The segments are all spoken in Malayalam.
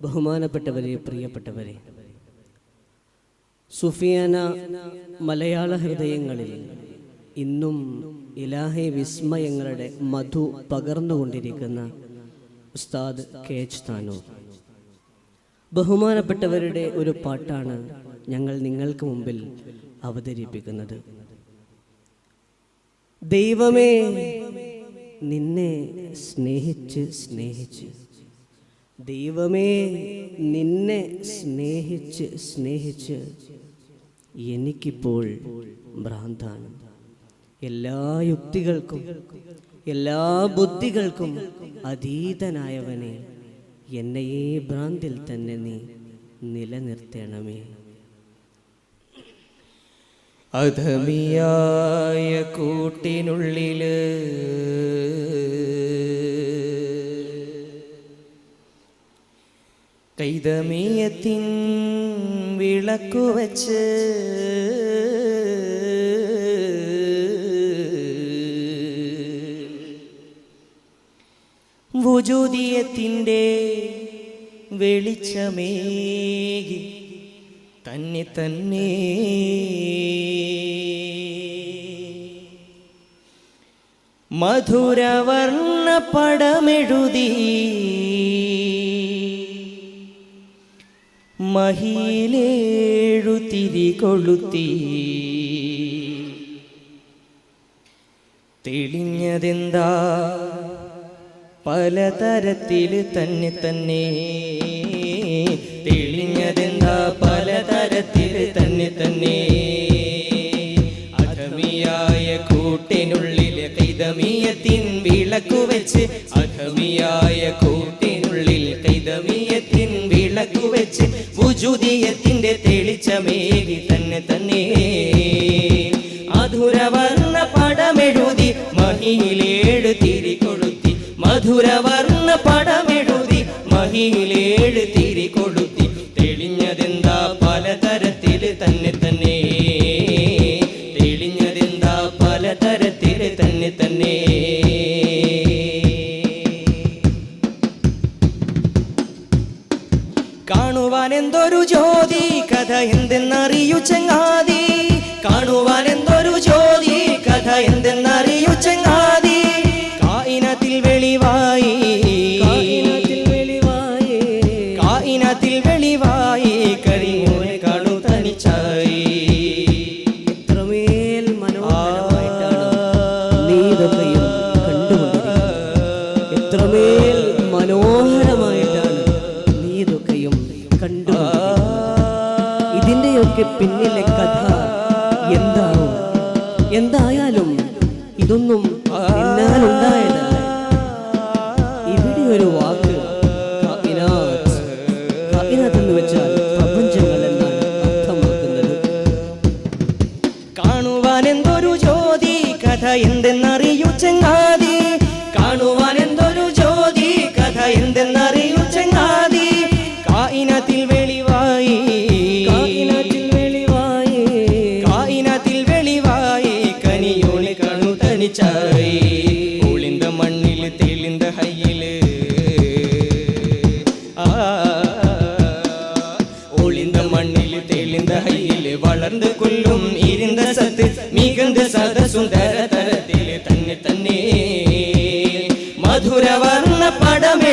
ബഹുമാനപ്പെട്ടവരെ പ്രിയപ്പെട്ടവരെ സുഫിയാന മലയാള ഹൃദയങ്ങളിൽ ഇന്നും ഇലാഹി വിസ്മയങ്ങളുടെ മധു പകർന്നുകൊണ്ടിരിക്കുന്ന ഉസ്താദ് കെ എച്ച് താനൂർ. ബഹുമാനപ്പെട്ടവരുടെ ഒരു പാട്ടാണ് ഞങ്ങൾ നിങ്ങൾക്ക് മുമ്പിൽ അവതരിപ്പിക്കുന്നത്. ദൈവമേ നിന്നെ സ്നേഹിച്ച് സ്നേഹിച്ച്. ദൈവമേ നിന്നെ സ്നേഹിച്ച് സ്നേഹിച്ച് എനിക്കിപ്പോൾ ഭ്രാന്താണ്. എല്ലാ യുക്തികൾക്കും എല്ലാ ബുദ്ധികൾക്കും അതീതനായവനെ എന്നെയേ ഭ്രാന്തിൽ തന്നെ നീ നിലനിർത്തണമേ. അധമിയായ കൂട്ടിനുള്ളിൽ കൈതമീയത്തിൻ വിളക്കു വച്ച് വുജൂദിയത്തിന്റെ വെളിച്ചമേകി തന്നെ തന്നെ. മധുരവർണ പടമെഴുതി മഹിയിലേഴു തിരികൊളുത്തി തെളിഞ്ഞതെന്താ? പലതരത്തിൽ തന്നെ തന്നെ. തെളിഞ്ഞതെന്താ? പലതരത്തിൽ തന്നെ തന്നെ പലതരത്തിൽ തന്നെ തന്നെ. കാണുവാൻ എന്തൊരു ജ്യോതി കഥ എന്തെന്നറിയു ചങ്ങാതി. കാണുവാൻ എന്തൊരു ജ്യോതി കഥ എന്തെന്നറിയു ഇതിന്റെയൊക്കെ പിന്നിലെ കഥ എന്താണോ എന്തായാലും ഇതൊന്നും എന്നാലുണ്ടായതല്ല ഇവിടെ ഒരു വാക്ക്. കായിനാത്ത് എന്ന് വെച്ചാൽ പ്രപഞ്ചങ്ങൾ എന്നാണ് അർത്ഥമാക്കുന്നത്. കാണുവാൻ എന്തൊരു ജ്യോതി കഥ എന്തെന്നറിയു ചെങ്ങാതി. കാണുവാൻ എന്തൊരു ജ്യോതി കഥ എന്തെന്നറിയു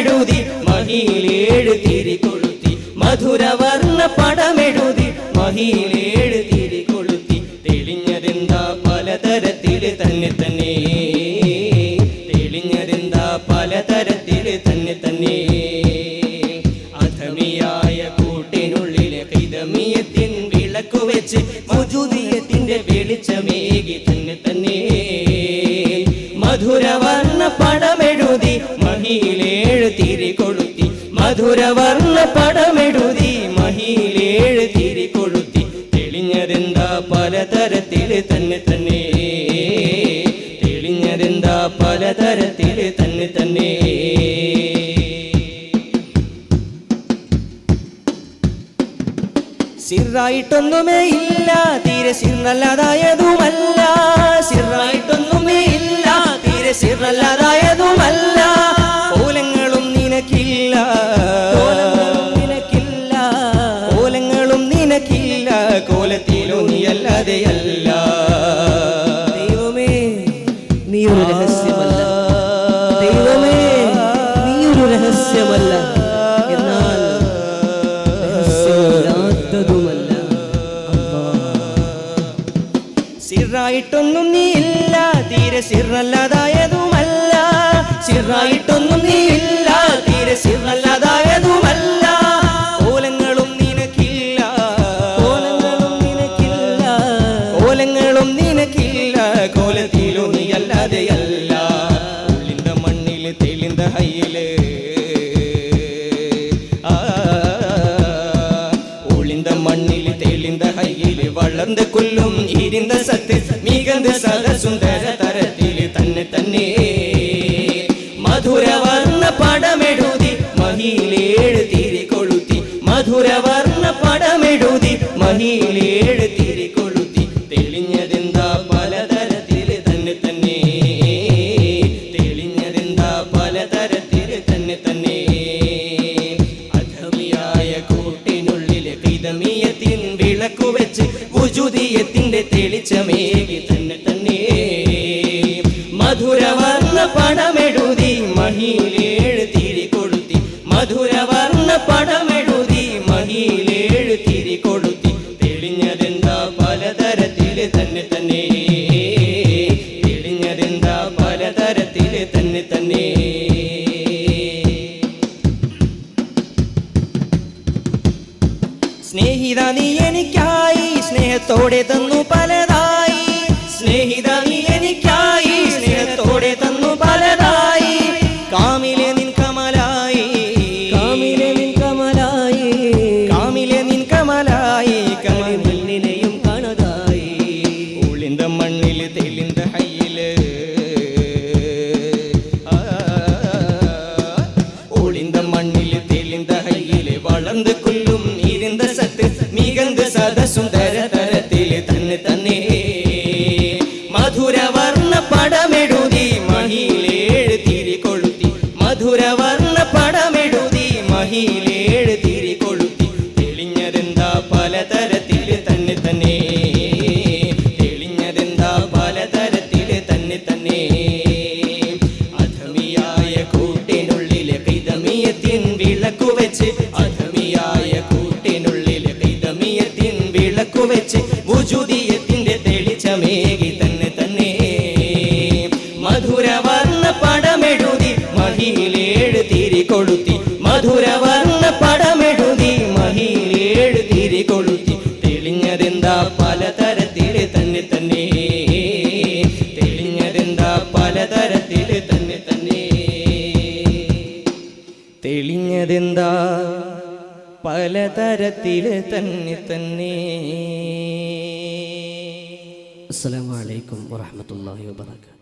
പടമെഴുതി മഹിയിലേഴ് തിരി കൊളുത്തി മധുരവർണ പടമെഴുതി മഹിയിലേഴ് പടമെഴുതി മഹിയിലേഴ് തിരി കൊളുത്തി തെളിഞ്ഞതെന്താ പലതരത്തിൽ തന്നെ തന്നെ. തെളിഞ്ഞതെന്താ പലതരത്തിൽ തന്നെ തന്നെ. സിറായിട്ടൊന്നുമേ ഇല്ല തീരെ സിറല്ലാതായതുമല്ല സിറായിട്ടൊന്നുമേ ഇല്ല തീരെ നിനക്ക് സിറായിട്ടൊന്നും നീയില്ല തീരെ സിറല്ലാതായതുമല്ല. സിറായിട്ടൊന്നും നീയില്ല തീരെ സിറല്ലാതായതുമല്ല. എങ്ങും ഇരുന്ന സദസുന്ദര തരത്തിൽ തന്നെ തന്നെ. മധുരവർണ പടമെഴുതി മഹിയിലേഴ് തിരി മധുരവർണ പടമെഴുതി മഹിയിലേഴ് படம் tip, a പലതരത്തിൽ തന്നെ തന്നെ. അസ്സലാമലൈക്കും വാഹമത്തല്ലാഹി വാബർക്കാത്തു